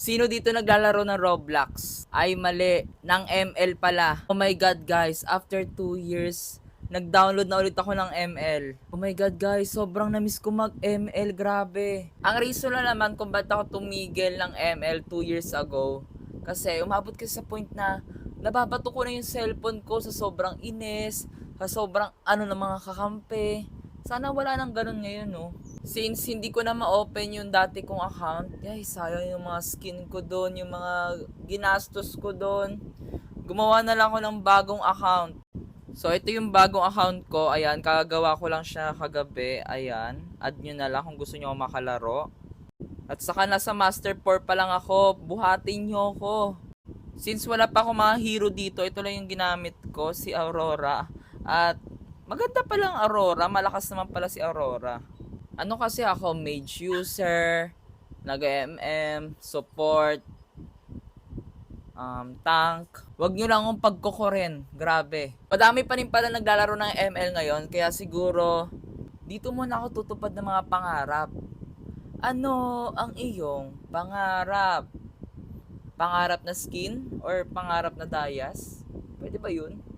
Sino dito naglalaro ng Roblox? Ay mali, ng ML pala. Oh my god guys, after 2 years, nag-download na ulit ako ng ML. Oh my god guys, sobrang namiss ko mag-ML, grabe. Ang reason na naman kung ba't ako tumigil ng ML 2 years ago, kasi umabot kasi sa point na nababato ko na yung cellphone ko sa sobrang inis, sa sobrang ano ng mga kakampi. Sana wala nang ganun ngayon, no? Since hindi ko na ma-open yung dati kong account, yay, sayang yung mga skin ko doon, yung mga ginastos ko doon. Gumawa na lang ako ng bagong account. So, ito yung bagong account ko. Ayan, kagagawa ko lang siya kagabi. Ayan, add nyo na lang kung gusto nyo makalaro. At saka nasa Master 4 pa lang ako. Buhatin nyo ako. Since wala pa ako mga hero dito, ito lang yung ginamit ko, si Aurora. At maganda pa lang Aurora, malakas naman pala si Aurora. Ano kasi ako, mage user, nag-MM, support, um, tank. Huwag nyo lang akong pagkukurin. Grabe. Madami pa rin pala naglalaro ng ML ngayon, kaya siguro, dito muna ako tutupad ng mga pangarap. Ano ang iyong pangarap? Pangarap na skin or pangarap na dayas? Pwede ba yun?